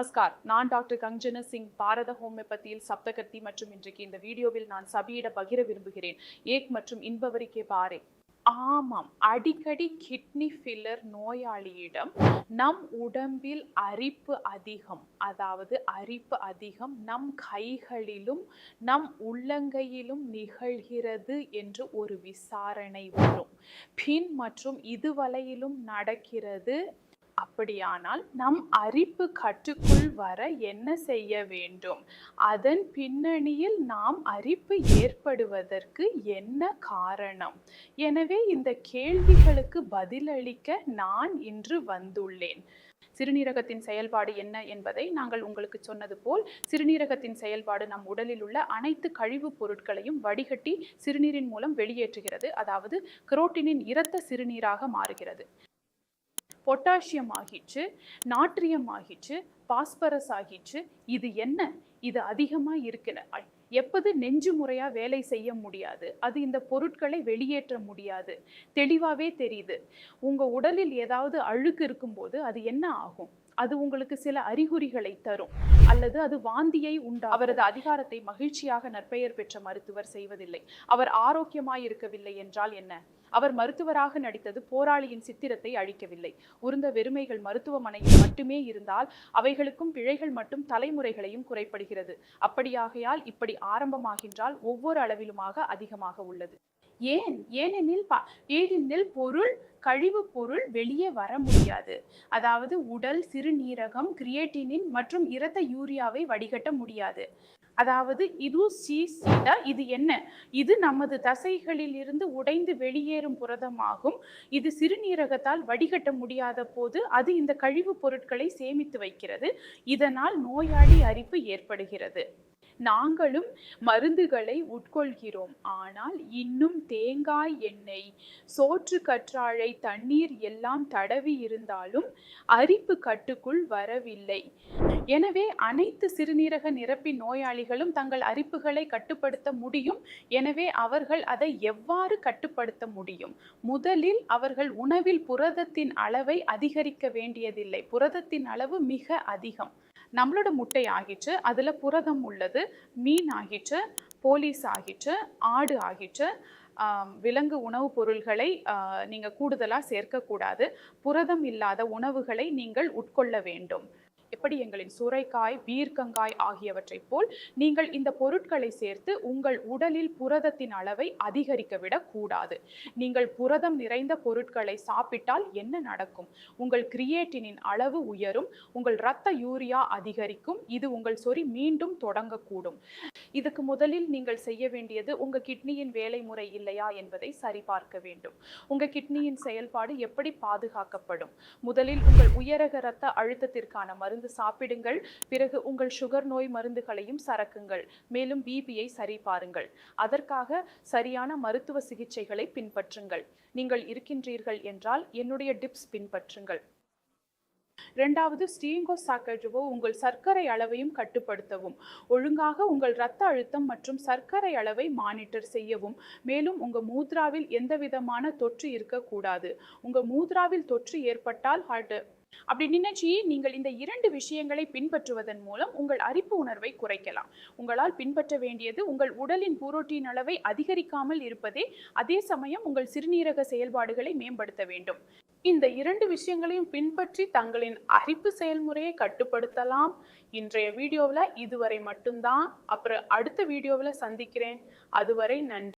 நமஸ்கார். நான் டாக்டர் கஞ்சன சிங் பாரத ஹோமியோபதியில் சப்தகர்த்தி மற்றும் இன்றைக்கு இந்த வீடியோவில் நான் சபையிட பகிர விரும்புகிறேன். ஏக் மற்றும் இன்பவரிக்கே பாரே. ஆமாம் அடிக்கடி கிட்னி ஃபில்லர் நோயாளியிடம் நம் உடம்பில் அரிப்பு அதிகம். அதாவது அரிப்பு அதிகம் நம் கைகளிலும் நம் உள்ளங்கையிலும் நிகழ்கிறது என்று ஒரு விசாரணை வரும். பின் மற்றும் இதுவரையிலும் நடக்கிறது அப்படியானால் நம் அரிப்பு கட்டுக்குள் வர என்ன செய்ய வேண்டும்? அதன் பின்னணியில் நாம் அரிப்பு ஏற்படுவதற்கு என்ன காரணம்? எனவே இந்த கேள்விகளுக்கு பதிலளிக்க நான் இன்று வந்துள்ளேன். சிறுநீரகத்தின் செயல்பாடு என்ன என்பதை நாங்கள் உங்களுக்கு சொன்னது போல் சிறுநீரகத்தின் செயல்பாடு நம் உடலில் உள்ள அனைத்து கழிவுப் பொருட்களையும் வடிகட்டி சிறுநீரின் மூலம் வெளியேற்றுகிறது. அதாவது குரோட்டினின் இரத்த சிறுநீராக மாறுகிறது. பொட்டாசியம் ஆகிச்சு நாட்ரியம் ஆகிச்சு பாஸ்பரஸ் ஆகிச்சு இது என்ன? இது அதிகமாக இருக்கிற எப்போது நெஞ்சு முறையாக வேலை செய்ய முடியாது? அது இந்த பொருட்களை வெளியேற்ற முடியாது. தெளிவாகவே தெரியுது. உங்கள் உடலில் ஏதாவது அழுக்கு இருக்கும்போது அது என்ன ஆகும்? அது உங்களுக்கு சில அறிகுறிகளை தரும். அல்லது அது வாந்தியை உண்டா அவரது அதிகாரத்தை மகிழ்ச்சியாக நற்பெயர் பெற்ற மருத்துவர் செய்வதில்லை. அவர் ஆரோக்கியமாய் இருக்கவில்லை என்றால் என்ன? அவர் மருத்துவராக நடித்தது போராளியின் சித்திரத்தை அழிக்கவில்லை. உருந்த வெறுமைகள் மருத்துவமனையில் மட்டுமே இருந்தால் அவைகளுக்கும் பிழைகள் மட்டும் தலைமுறைகளையும் குறைப்படுகிறது. அப்படியாகையால் இப்படி ஆரம்பமாகின்றால் ஒவ்வொரு அளவிலுமாக அதிகமாக உள்ளது. ஏன்? ஏனெனில் பா ஏனெனில் பொருள் கழிவு பொருள் வெளியே வர முடியாது. அதாவது உடல் சிறுநீரகம் கிரியேட்டினின் மற்றும் இரத்த யூரியாவை வடிகட்ட முடியாது. அதாவது இது சீசிடா இது என்ன? இது நமது தசைகளில் இருந்து உடைந்து வெளியேறும் புரதமாகும். இது சிறுநீரகத்தால் வடிகட்ட முடியாத போது அது இந்த கழிவுப் பொருட்களை சேமித்து வைக்கிறது. இதனால் நோயாளி அரிப்பு ஏற்படுகிறது. நாங்களும் மருந்துகளை உட்கொள்கிறோம். ஆனால் இன்னும் தேங்காய் எண்ணெய் சோற்று கற்றாழை தண்ணீர் எல்லாம் தடவி இருந்தாலும் அரிப்பு கட்டுக்குள் வரவில்லை. எனவே அனைத்து சிறுநீரக நிரப்பி நோயாளிகளும் தங்கள் அரிப்புகளை கட்டுப்படுத்த முடியும். எனவே அவர்கள் அதை எவ்வாறு கட்டுப்படுத்த முடியும்? முதலில் அவர்கள் உணவில் புரதத்தின் அளவை அதிகரிக்க வேண்டியதில்லை. புரதத்தின் அளவு மிக அதிகம். நம்மளோட முட்டை ஆகிச்சு அதில் புரதம் உள்ளது மீன் ஆகிச்சு போலீஸ் ஆகிச்சு ஆடு ஆகிச்சு விலங்கு உணவுப் பொருள்களை நீங்கள் கூடுதலாக சேர்க்கக்கூடாது புரதம் இல்லாத உணவுகளை நீங்கள் உட்கொள்ள வேண்டும். எப்படி எங்களின் சுரைக்காய் பீர்க்கங்காய் ஆகியவற்றைப் போல் நீங்கள் இந்த பொருட்களை சேர்த்து உங்கள் உடலில் புரதத்தின் அளவை அதிகரிக்க விடக்கூடாது நீங்கள் புரதம் நிறைந்த பொருட்களை சாப்பிட்டால் என்ன நடக்கும்? உங்கள் கிரியேட்டினின் அளவு உயரும் உங்கள் இரத்த யூரியா அதிகரிக்கும் இது உங்கள் சொறி மீண்டும் தொடங்கக்கூடும். இதுக்கு முதலில் நீங்கள் செய்ய வேண்டியது உங்கள் கிட்னியின் வேலை முறை இல்லையா என்பதை சரிபார்க்க வேண்டும். உங்கள் கிட்னியின் செயல்பாடு எப்படி பாதுகாக்கப்படும்? முதலில் உங்கள் உயரக இரத்த அழுத்தத்திற்கான மருந்து மருந்து சாப்பிடுங்கள். பிறகு உங்கள் சுகர் நோய் மருந்துகளையும் சரக்குங்கள். மேலும் பிபியை சரி பாருங்கள். அதற்காக சரியான மருத்துவ சிகிச்சைகளை பின்பற்றுங்கள். நீங்கள் இருக்கின்றீர்கள் என்றால் என்னுடைய டிப்ஸ் பின்பற்றுங்கள். இரண்டாவது ஸ்டீங்கோசாக்கஜுவோ உங்கள் சர்க்கரை அளவையும் கட்டுப்படுத்தவும். ஒழுங்காக உங்கள் இரத்த அழுத்தம் மற்றும் சர்க்கரை அளவை மானிட்டர் செய்யவும். மேலும் உங்கள் மூத்ராவில் எந்த விதமான தொற்று இருக்கக்கூடாது. உங்கள் மூத்ராவில் தொற்று ஏற்பட்டால் ஹார்ட் அப்படி நினைச்சி நீங்கள் இந்த இரண்டு விஷயங்களை பின்பற்றுவதன் மூலம் உங்கள் அரிப்பு உணர்வை குறைக்கலாம். உங்களால் பின்பற்ற வேண்டியது உங்கள் உடலின் புரோட்டீன் அளவை அதிகரிக்காமல் இருப்பதே. அதே சமயம் உங்கள் சிறுநீரக செயல்பாடுகளை மேம்படுத்த வேண்டும். இந்த இரண்டு விஷயங்களையும் பின்பற்றி தங்களின் அரிப்பு செயல்முறையை கட்டுப்படுத்தலாம். இன்றைய வீடியோவில் இதுவரை மட்டும்தான். அப்புறம் அடுத்த வீடியோவில் சந்திக்கிறேன். அதுவரை நன்றி.